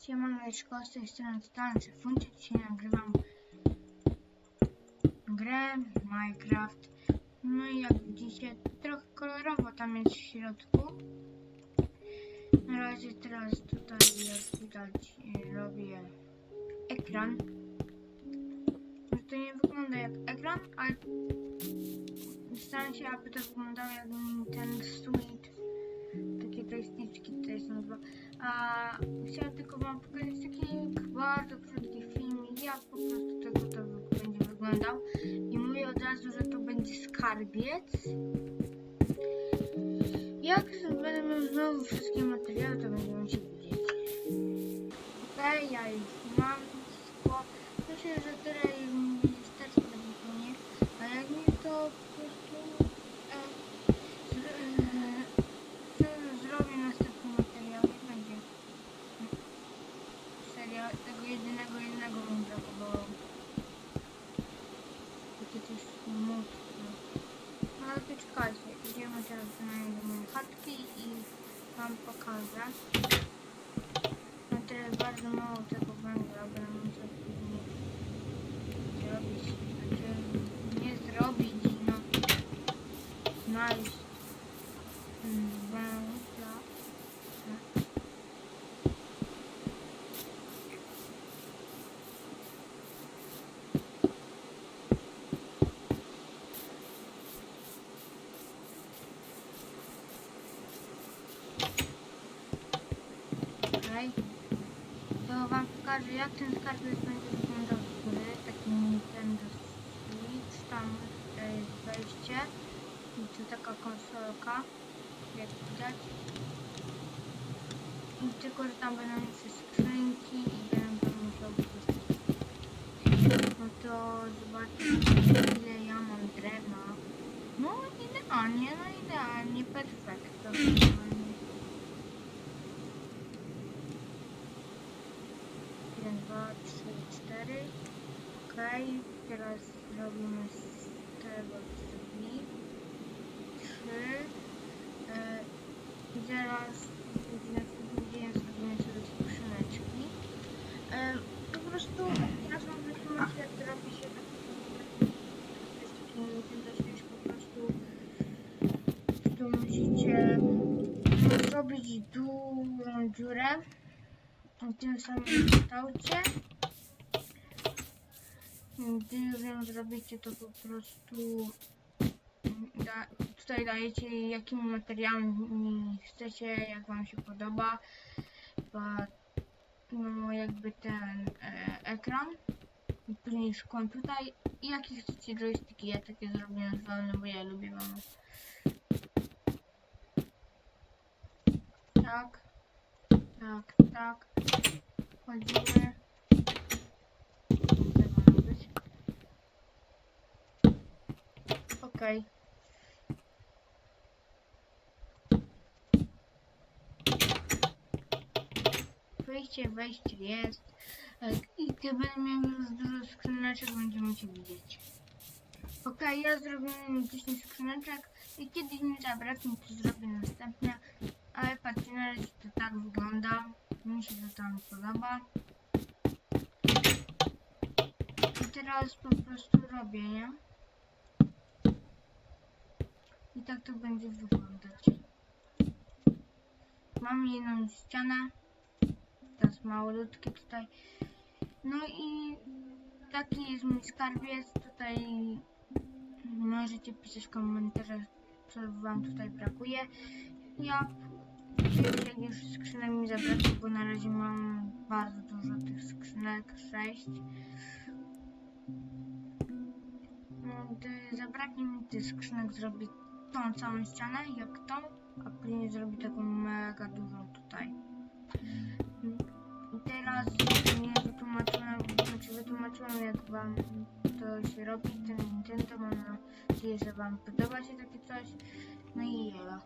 Siemaneczko, z tej strony Totalny Funcie. Dzisiaj nagrywam grę Minecraft. No i jak widzicie, trochę kolorowo tam jest w środku. Na razie teraz tutaj, jak widać, y, robię ekran. To nie wygląda jak ekran, ale staram się, aby to wyglądało jak ten Switch. Takie joysticzki tutaj są dwa. A wyglądał. I mówię od razu, że to będzie skarbiec. Jak będę miał znowu wszystkie materiały, to będziemy się widzieć. Okej, ja już mam wszystko. Myślę, że tyle starczy do wypełnienia. A jak nie, to po prostu... E, z, e, zrobię następny materiał i będzie. Serio, tego jedynego, jednego mi brakowało. Takie coś smutne. No ale to czekajcie, idziemy teraz mojej chatki i wam pokażę. Mam teraz bardzo mało tego węgla, bo ja muszę później zrobić, znaczy nie zrobić, no. Znaleźć mm, węgla. Okej. To wam pokażę jak ten skarbiec będzie wyglądał z góry. Taki Nintendo Switch. Tam tutaj jest wejście. I tu taka konsolka. Jak widać. I tylko, że tam będą jeszcze skrzynki i będę musiał. No to zobaczcie ile ja mam drewna. No idealnie, no idealnie, perfekto. Teraz robimy z tego drzwi. 3. E, I następnym dzień zrobimy sobie skrzyneczki. E, po prostu teraz wam wytłumaczę jak robi się taki jest taki Nintendo Switch po prostu tu musicie zrobić dużą dziurę w tym samym kształcie. Gdy już ją zrobicie, to po prostu da, tutaj dajecie jakimi materiałami chcecie, jak wam się podoba. Bo, no jakby ten e, ekran. Później szkłem tutaj. I jakie chcecie joysticki, ja takie zrobiłem wolne, bo ja lubię wam. Tak. Tak, tak. Wchodzimy. Okej. Wyjście, wejście jest. E, I kiedy będę miał już dużo skrzyneczek, będziemy się widzieć. Okej, ja zrobiłem 10 skrzyneczek i kiedy mi zabraknie, to zrobię następne. Ale patrzcie, na razie to tak wygląda. Mi się to tam podoba. I teraz po prostu robię, nie? I tak to będzie wyglądać. Mam jedną ścianę. Teraz malutkie tutaj. No i taki jest mój skarbiec. Tutaj możecie pisać w komentarzach, co wam tutaj brakuje. Ja już skrzynek mi zabrakło, bo na razie mam bardzo dużo tych skrzynek, 6. No, zabraknie mi tych skrzynek, zrobię tą całą ścianę, jak tą, a później zrobię taką mega dużą tutaj. I teraz nie wytłumaczyłem, znaczy wytłumaczyłem jak wam to się robi, ten Nintendo, mam nadzieję, że wam podoba się takie coś. No i jelo.